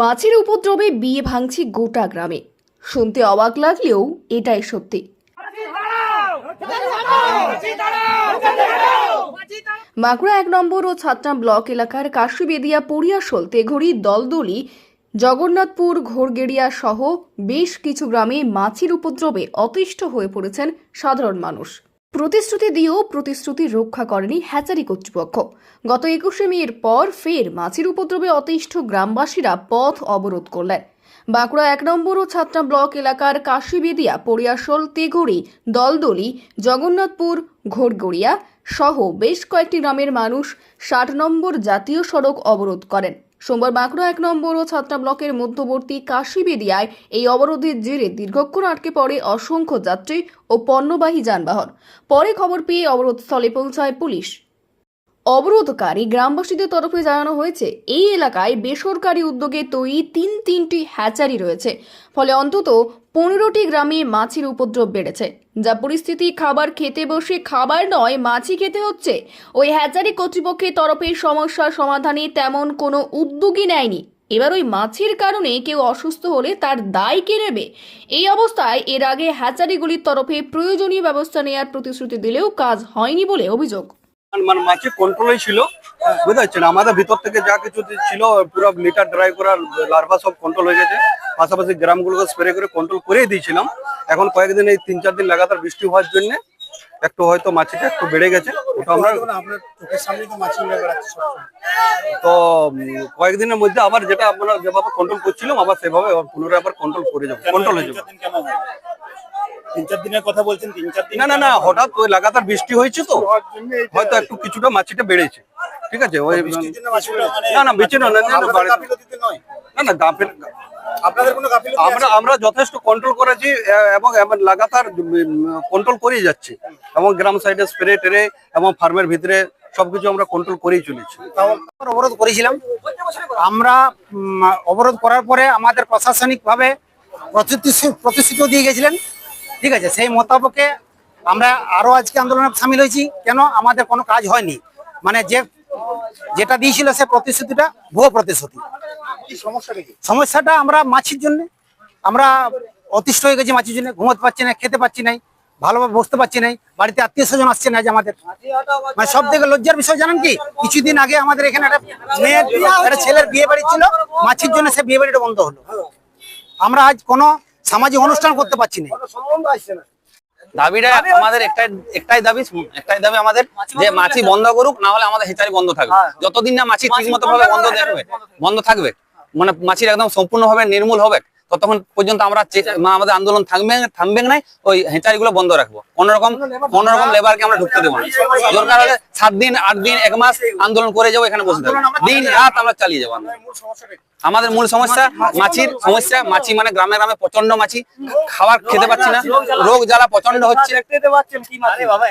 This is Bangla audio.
মাছের উপদ্রবে বিয়ে ভাঙছে গোটা গ্রামে। শুনতে অবাক লাগলেও এটাই সত্যি। মাগুরা এক নম্বর ও ছাত্রা ব্লক এলাকার কাশিবেদিয়া পড়িয়াশোল তেঘড়ি দলদলি, জগন্নাথপুর, ঘোরগেড়িয়া সহ বেশ কিছু গ্রামে মাছির উপদ্রবে অতিষ্ঠ হয়ে পড়েছেন সাধারণ মানুষ। প্রতিশ্রুতি দিয়েও প্রতিশ্রুতি রক্ষা করেনি হ্যাচারি কর্তৃপক্ষ। গত একুশে মেয়ের পর ফের মাছির উপদ্রবে অতিষ্ঠ গ্রামবাসীরা পথ অবরোধ করলেন। বাঁকুড়া এক নম্বর ও ছাত্রা ব্লক এলাকার কাশিবেদিয়া, পড়িয়াশোল, তেঘড়ি, দলদলি, জগন্নাথপুর, ঘোরগড়িয়া সহ বেশ কয়েকটি গ্রামের মানুষ ষাট নম্বর জাতীয় সড়ক অবরোধ করেন। সোমবার বাঁকুড়া এক নম্বর ও ছাত্রা ব্লকের মধ্যবর্তী কাশিবেদিয়ায় এই অবরোধের জেরে দীর্ঘক্ষণ আটকে পড়ে অসংখ্য যাত্রী ও পণ্যবাহী যানবাহন। পরে খবর পেয়ে অবরোধস্থলে পৌঁছায় পুলিশ। অবরোধকারী গ্রামবাসীদের তরফে জানানো হয়েছে, এই এলাকায় বেসরকারি উদ্যোগে তৈরি তিন তিনটি হ্যাচারি রয়েছে। ফলে অন্তত পনেরোটি গ্রামে মাছির উপদ্রব বেড়েছে। যা পরিস্থিতি, খাবার খেতে বসে খাবার নয়, মাছি খেতে হচ্ছে। ওই হ্যাচারি কর্তৃপক্ষের তরফে সমস্যার সমাধানে তেমন কোনো উদ্যোগই নেয়নি। এবার ওই মাছির কারণে কেউ অসুস্থ হলে তার দায় কে নেবে? এই অবস্থায় এর আগে হ্যাচারিগুলির তরফে প্রয়োজনীয় ব্যবস্থা নেওয়ার প্রতিশ্রুতি দিলেও কাজ হয়নি বলে অভিযোগ। মানে মাছের কন্ট্রোলই ছিল। বুঝতে পারছেন? আমাদের ভিতর থেকে যা কিছু ছিল পুরো মিটার ড্রাই করা লার্ভা সব কন্ট্রোল হয়ে গেছে। পাশাপাশি গ্রামগুলোকে স্প্রে করে কন্ট্রোল করেই দিয়েছিলাম। এখন কয়েকদিন এই তিন চার দিন লাগাতার বৃষ্টি হওয়ার জন্য একটু হয়তো মাছিটা একটু বেড়ে গেছে। ওটা আমরা আপনার তো কয়েকদিনের মধ্যে আবার যেটা আমরা যেভাবে কন্ট্রোল করছিলাম আবার সেভাবে আবার পুনরায় আবার কন্ট্রোল করে যাব। কন্ট্রোল হয়ে যাবে। তিন চার দিনের কথা বলছেন তিন চার দিন না না না হঠাৎ ওই লাগাতার বৃষ্টি হয়েছে তো হয়তো একটু কিছুটা মাছিটা বেড়েছে ঠিক আছে? ওই মানে না, না, না, আমরা আমরা যথেষ্ট কন্ট্রোল করেছি এবং এবং লাগাতার কন্ট্রোল করেই যাচ্ছি। এবং গ্রাম সাইডে স্প্রে টেরে এবং ফার্মের ভিতরে সবকিছু আমরা কন্ট্রোল করেই চলেছি। অবরোধ করেছিলাম। আমরা অবরোধ করার পরে আমাদের প্রশাসনিক ভাবে প্রতিশ্রুতি দিয়ে গেছিলেন। ঠিক আছে সেই মোতাবেকে আমরা আরও আজকে আন্দোলনে সামিল হয়েছি। কেন? আমাদের কোনো কাজ হয়নি। মানে যে যেটা দিয়েছিল সে প্রতিশ্রুতিটা ভুয়ো প্রতিশ্রুতি। সমস্যাটা সমস্যাটা আমরা মাছির জন্য। আমরা অতিষ্ঠ হয়ে গেছি মাছির জন্য। ঘুমোতে পারছি না খেতে পারছি না ভালোভাবে বসতে পারছি না বাড়িতে আত্মীয় স্বজন আসছে না যে আমাদের। মানে সব থেকে লজ্জার বিষয় জানেন কি? কিছুদিন আগে আমাদের এখানে একটা মেয়ের একটা ছেলের বিয়ে বাড়ি ছিল। মাছির জন্য সে বিয়ে বাড়িটা বন্ধ হলো। আমরা আজ কোনো সামাজিক অনুষ্ঠান করতে পারছি না। দাবিটা আমাদের একটাই একটাই দাবি একটাই দাবি আমাদের যে মাছি বন্ধ করুক না হলে আমাদের হেচারি বন্ধ থাকবে। যতদিন না মাছি ঠিক মতো ভাবে বন্ধ দেখবে বন্ধ থাকবে। মানে মাছির একদম সম্পূর্ণ ভাবে নির্মূল হবে। ততক্ষণ পর্যন্ত আমরা মা- আমাদের আন্দোলন থাকবে থামবে নাই ওই হেচারি গুলো বন্ধ রাখব। কোনোরকম কোনোরকম লেবারকে আমরা ঢুকতে দেবো না। দরকার হলে সাত দিন আট দিন এক মাস আন্দোলন করে যাব এখানে বসে থাকব। দিন রাত আমরা চালিয়ে যাব? আমাদের মূল সমস্যা মাছির সমস্যা। মাছি মানে গ্রামে গ্রামে প্রচণ্ড মাছি। খাবার খেতে পাচ্ছি না। রোগ জ্বালা প্রচণ্ড হচ্ছে।